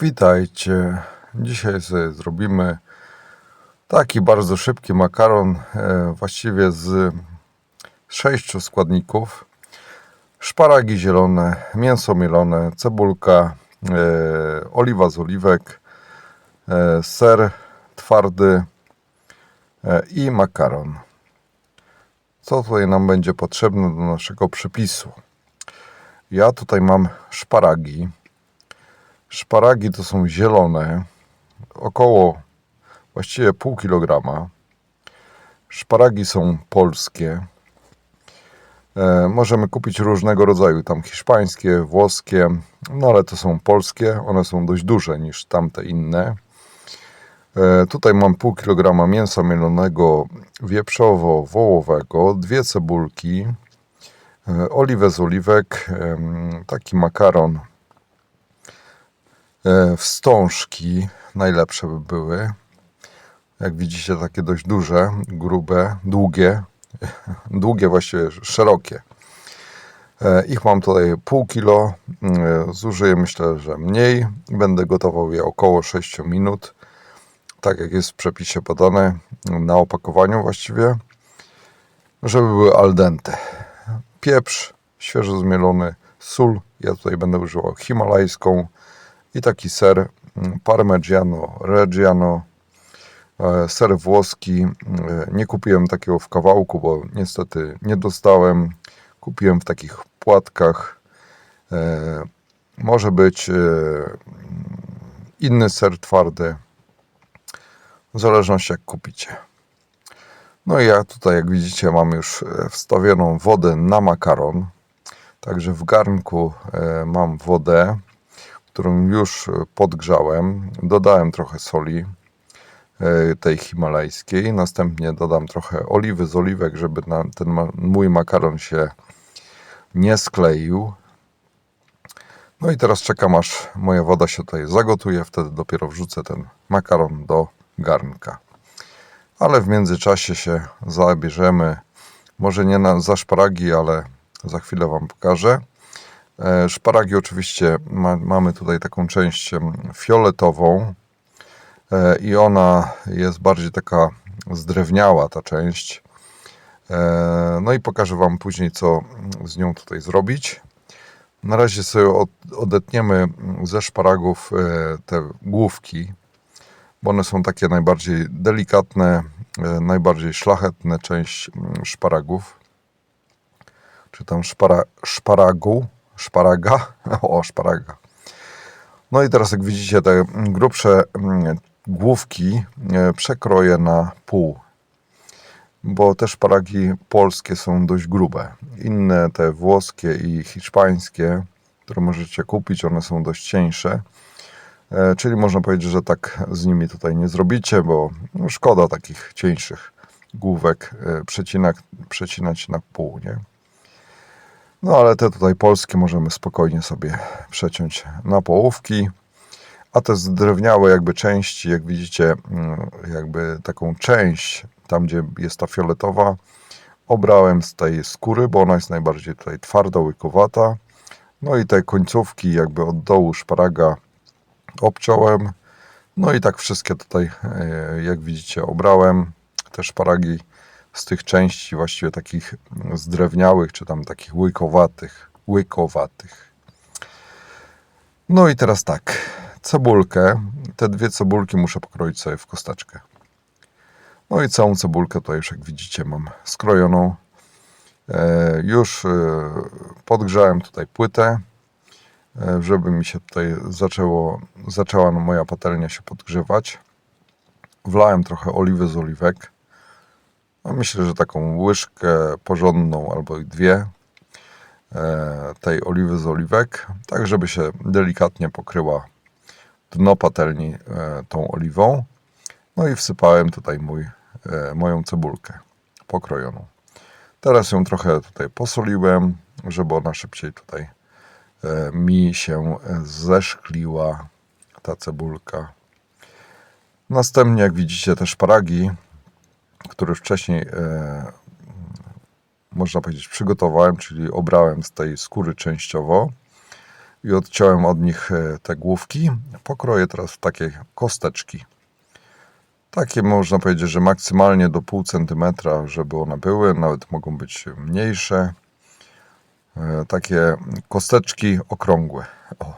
Witajcie. Dzisiaj sobie zrobimy taki bardzo szybki makaron, e, właściwie z sześciu składników. Szparagi zielone, mięso mielone, cebulka, e, oliwa z oliwek, e, ser twardy i makaron. Co tutaj nam będzie potrzebne do naszego przepisu? Ja tutaj mam szparagi. Szparagi to są zielone, około właściwie pół kilograma. Szparagi są polskie. E, możemy kupić różnego rodzaju, tam hiszpańskie, włoskie, no ale to są polskie, one są dość duże niż tamte inne. E, tutaj mam pół kilograma mięsa mielonego wieprzowo-wołowego, dwie cebulki, e, oliwę z oliwek, em, taki makaron E, Wstążki najlepsze by były. Jak widzicie, takie dość duże, grube, długie, długie właściwie szerokie. E, Ich mam tutaj pół kilo. E, Zużyję myślę, że mniej. Będę gotował je około 6 minut. Tak jak jest w przepisie podane na opakowaniu właściwie, żeby były al dente. Pieprz świeżo zmielony, sól. Ja tutaj będę używał himalajską i taki ser mm, Parmigiano Reggiano, e, ser włoski. E, Nie kupiłem takiego w kawałku, bo niestety nie dostałem. Kupiłem w takich płatkach. E, Może być e, inny ser twardy, w zależności jak kupicie. No i ja tutaj, jak widzicie, mam już wstawioną wodę na makaron. Także w garnku mam wodę którą już podgrzałem. Dodałem trochę soli e, tej himalajskiej. Następnie dodam trochę oliwy z oliwek, żeby ten mój makaron się nie skleił. No i teraz czekam aż moja woda się tutaj zagotuje, wtedy dopiero wrzucę ten makaron do garnka. Ale w międzyczasie się zabierzemy, może nie na, za szparagi, ale za chwilę Wam pokażę. E, Szparagi oczywiście ma, mamy tutaj taką część fioletową e, i ona jest bardziej taka zdrewniała ta część. E, No i pokażę Wam później co z nią tutaj zrobić. Na razie sobie od, odetniemy ze szparagów te główki, bo one są takie najbardziej delikatne, najbardziej szlachetne część szparagów. Czy tam szpara, szparagu, szparaga, o szparaga. No i teraz jak widzicie te grubsze mm, główki e, przekroję na pół, bo te szparagi polskie są dość grube. Inne te włoskie i hiszpańskie, które możecie kupić, one są dość cieńsze. E, Czyli można powiedzieć, że tak z nimi tutaj nie zrobicie, bo no, szkoda takich cieńszych główek e, przecinać na pół, nie? No ale te tutaj polskie możemy spokojnie sobie przeciąć na połówki. A te zdrewniałe jakby części, jak widzicie, mm, jakby taką część, tam gdzie jest ta fioletowa, obrałem z tej skóry, bo ona jest najbardziej tutaj twarda, łykowata. No i te końcówki jakby od dołu szparaga obciąłem. No i tak wszystkie tutaj, e, jak widzicie, obrałem. Te szparagi z tych części właściwie takich zdrewniałych, czy tam takich łykowatych, łykowatych. No i teraz tak, cebulkę, te dwie cebulki muszę pokroić sobie w kosteczkę. No i całą cebulkę to już jak widzicie mam skrojoną. E, już e, podgrzałem tutaj płytę, e, żeby mi się tutaj zaczęło, zaczęła moja patelnia się podgrzewać. Wlałem trochę oliwy z oliwek. No myślę, że taką łyżkę porządną albo i dwie e, tej oliwy z oliwek, tak żeby się delikatnie pokryła dno patelni e, tą oliwą. No i wsypałem tutaj mój, e, moją cebulkę pokrojoną. Teraz ją trochę tutaj posoliłem, żeby ona szybciej tutaj mi się zeszkliła ta cebulka. Następnie, jak widzicie, te szparagi który wcześniej, e, można powiedzieć, przygotowałem, czyli obrałem z tej skóry częściowo. i odciąłem od nich e, te główki. Pokroję teraz w takie kosteczki. Takie można powiedzieć, że maksymalnie do pół centymetra, żeby one były, nawet mogą być mniejsze. E, Takie kosteczki okrągłe. O.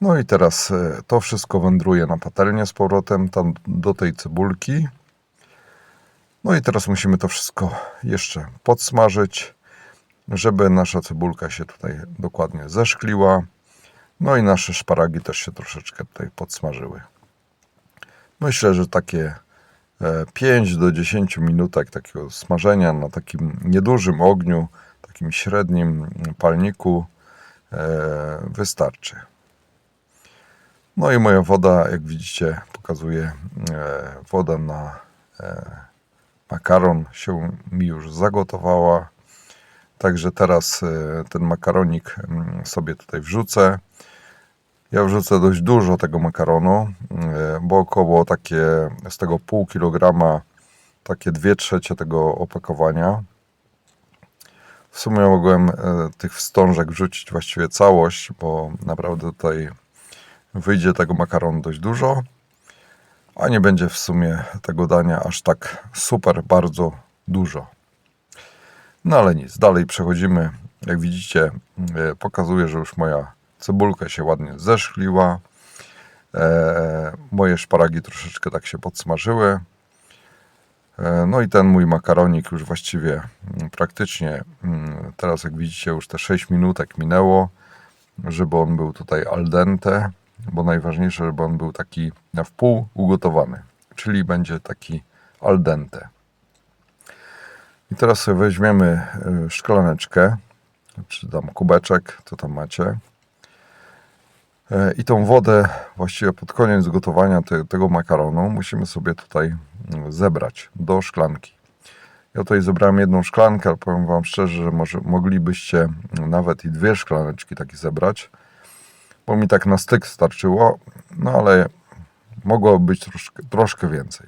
No i teraz e, to wszystko wędruje na patelnię z powrotem, tam do tej cebulki. No i teraz musimy to wszystko jeszcze podsmażyć, żeby nasza cebulka się tutaj dokładnie zeszkliła. No i nasze szparagi też się troszeczkę tutaj podsmażyły. Myślę, że takie e, 5 do 10 minutek takiego smażenia na takim niedużym ogniu, takim średnim palniku e, wystarczy. No i moja woda, jak widzicie, pokazuje e, woda na e, makaron się mi już zagotowała. Także teraz e, ten makaronik mm, sobie tutaj wrzucę. Ja wrzucę dość dużo tego makaronu, e, bo około takie z tego pół kilograma, takie dwie trzecie tego opakowania. W sumie mogłem e, tych wstążek wrzucić właściwie całość, bo naprawdę tutaj wyjdzie tego makaronu dość dużo, a nie będzie w sumie tego dania aż tak super bardzo dużo. No ale nic, dalej przechodzimy. Jak widzicie, e, pokazuje, że już moja cebulka się ładnie zeszkliła. E, moje szparagi troszeczkę tak się podsmażyły. E, no i ten mój makaronik już właściwie mm, praktycznie mm, teraz jak widzicie już te 6 minutek minęło, żeby on był tutaj al dente, bo najważniejsze, żeby on był taki na wpół ugotowany, czyli będzie taki al dente. I teraz sobie weźmiemy y, szklaneczkę, czy tam kubeczek, co tam macie. E, I tą wodę właściwie pod koniec gotowania te, tego makaronu musimy sobie tutaj zebrać do szklanki. Ja tutaj zebrałem jedną szklankę, ale powiem Wam szczerze, że może moglibyście nawet i dwie szklaneczki takie zebrać, bo mi tak na styk starczyło, no ale mogło być troszkę, troszkę więcej.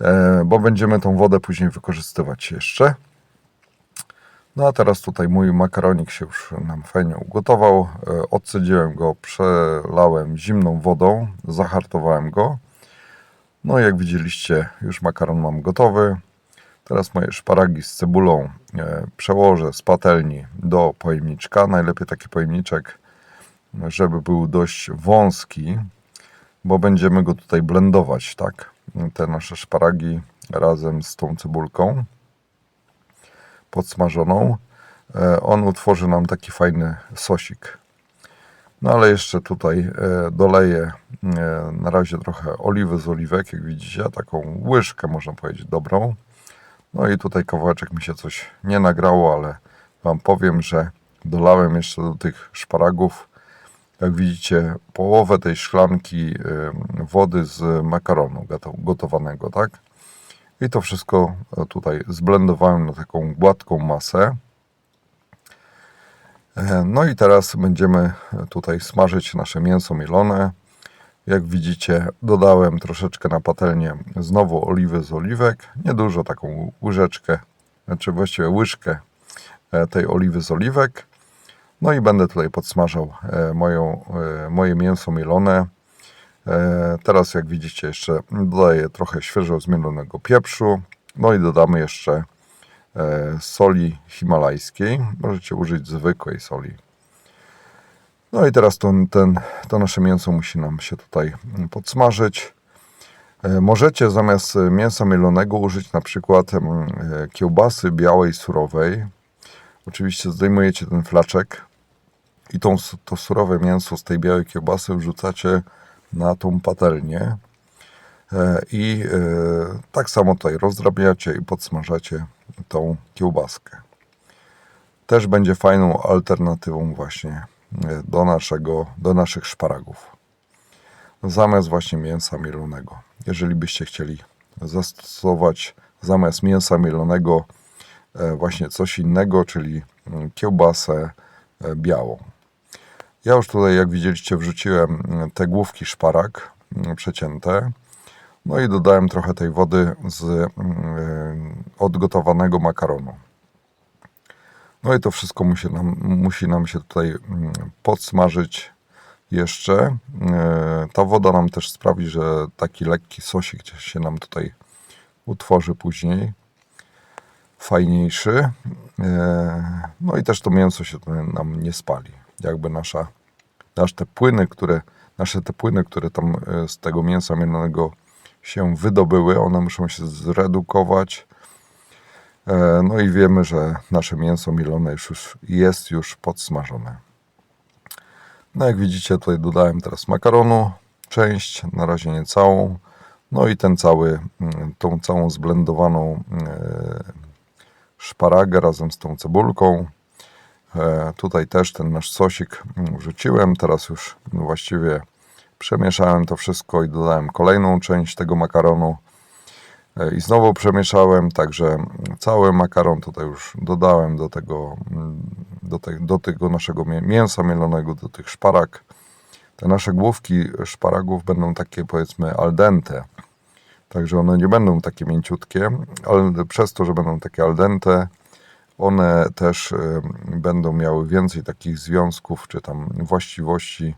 E, bo będziemy tą wodę później wykorzystywać jeszcze. No a teraz tutaj mój makaronik się już nam fajnie ugotował. E, Odcedziłem go, przelałem zimną wodą, zahartowałem go. No jak widzieliście, już makaron mam gotowy. Teraz moje szparagi z cebulą e, przełożę z patelni do pojemniczka. Najlepiej taki pojemniczek, żeby był dość wąski, bo będziemy go tutaj blendować, tak? Te nasze szparagi razem z tą cebulką podsmażoną. E, On utworzy nam taki fajny sosik. No ale jeszcze tutaj e, doleję e, na razie trochę oliwy z oliwek, jak widzicie, taką łyżkę można powiedzieć dobrą. No i tutaj kawałeczek mi się coś nie nagrało, ale Wam powiem, że dolałem jeszcze do tych szparagów, jak widzicie, połowę tej szklanki wody z makaronu goto- gotowanego, tak? I to wszystko e, tutaj zblendowałem na taką gładką masę. E, No i teraz będziemy tutaj smażyć nasze mięso mielone. Jak widzicie, dodałem troszeczkę na patelnię znowu oliwy z oliwek. Niedużo, taką łyżeczkę, znaczy właściwie łyżkę e, tej oliwy z oliwek. No i będę tutaj podsmażał e, moją, e, moje mięso mielone. E, Teraz, jak widzicie, jeszcze dodaję trochę świeżo zmielonego pieprzu. No i dodamy jeszcze soli himalajskiej. Możecie użyć zwykłej soli. No i teraz to, ten, to nasze mięso musi nam się tutaj podsmażyć. Możecie zamiast mięsa mielonego użyć na przykład e, kiełbasy białej, surowej. Oczywiście zdejmujecie ten flaczek i tą, to surowe mięso z tej białej kiełbasy wrzucacie na tą patelnię. E, I e, tak samo tutaj rozdrabiacie i podsmażacie tą kiełbaskę. Też będzie fajną alternatywą właśnie e, do, naszego, do naszych szparagów. Zamiast właśnie mięsa mielonego. Jeżeli byście chcieli zastosować zamiast mięsa mielonego właśnie coś innego, czyli mm, kiełbasę białą. Ja już tutaj, jak widzieliście, wrzuciłem mm, te główki szparag mm, przecięte. No i dodałem trochę tej wody z mm, odgotowanego makaronu. No i to wszystko musi nam, musi nam się tutaj podsmażyć jeszcze. E, Ta woda nam też sprawi, że taki lekki sosik się nam tutaj utworzy później. Fajniejszy. E, No i też to mięso się nam nie spali. Jakby nasza, nasz te płyny, które, nasze te płyny, które tam e, z tego mięsa mielonego się wydobyły, one muszą się zredukować. E, No i wiemy, że nasze mięso mielone już jest już podsmażone. No jak widzicie tutaj dodałem teraz makaronu, część, na razie nie całą. No i ten cały, mm, tą całą zblendowaną e, szparagę razem z tą cebulką. E, Tutaj też ten nasz sosik wrzuciłem. Teraz już właściwie przemieszałem to wszystko i dodałem kolejną część tego makaronu. E, I znowu przemieszałem, także cały makaron tutaj już dodałem do tego, mm, do, te, do tego naszego mię- mięsa mielonego, do tych szparag. Te nasze główki szparagów będą takie powiedzmy al dente, także one nie będą takie mięciutkie, ale przez to, że będą takie al dente, one też e, będą miały więcej takich związków czy tam właściwości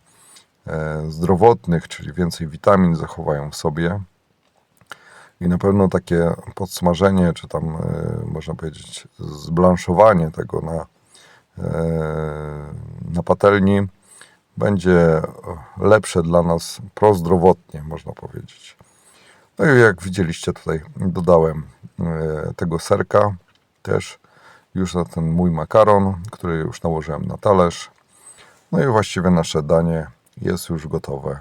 e, zdrowotnych, czyli więcej witamin zachowają w sobie. I na pewno takie podsmażenie, czy tam e, można powiedzieć zblanszowanie tego na, e, na patelni będzie lepsze dla nas prozdrowotnie, można powiedzieć. No i jak widzieliście tutaj dodałem tego serka też już na ten mój makaron, który już nałożyłem na talerz. No i właściwie nasze danie jest już gotowe.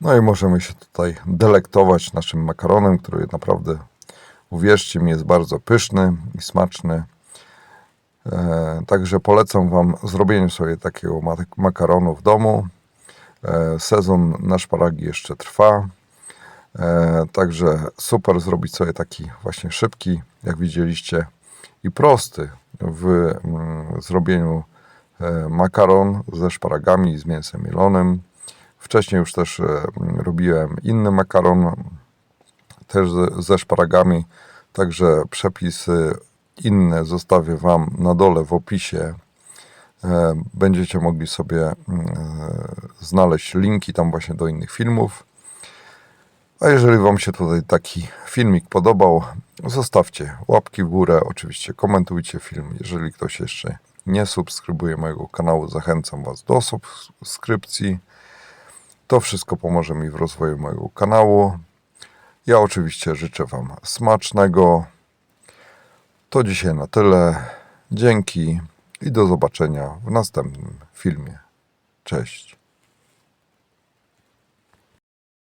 No i możemy się tutaj delektować naszym makaronem, który naprawdę, uwierzcie mi, jest bardzo pyszny i smaczny. E, Także polecam Wam zrobienie sobie takiego ma- makaronu w domu. E, Sezon na szparagi jeszcze trwa. E, Także super zrobić sobie taki właśnie szybki, jak widzieliście, i prosty w mm, zrobieniu e, makaron ze szparagami z mięsem mielonym. Wcześniej już też e, mm, robiłem inny makaron, też ze, szparagami, także przepisy inne zostawię Wam na dole w opisie. Będziecie mogli sobie mm, znaleźć linki tam właśnie do innych filmów. A jeżeli Wam się tutaj taki filmik podobał, zostawcie łapki w górę, oczywiście komentujcie film. Jeżeli ktoś jeszcze nie subskrybuje mojego kanału, zachęcam Was do subskrypcji. To wszystko pomoże mi w rozwoju mojego kanału. Ja oczywiście życzę Wam smacznego. To dzisiaj na tyle. Dzięki i do zobaczenia w następnym filmie. Cześć.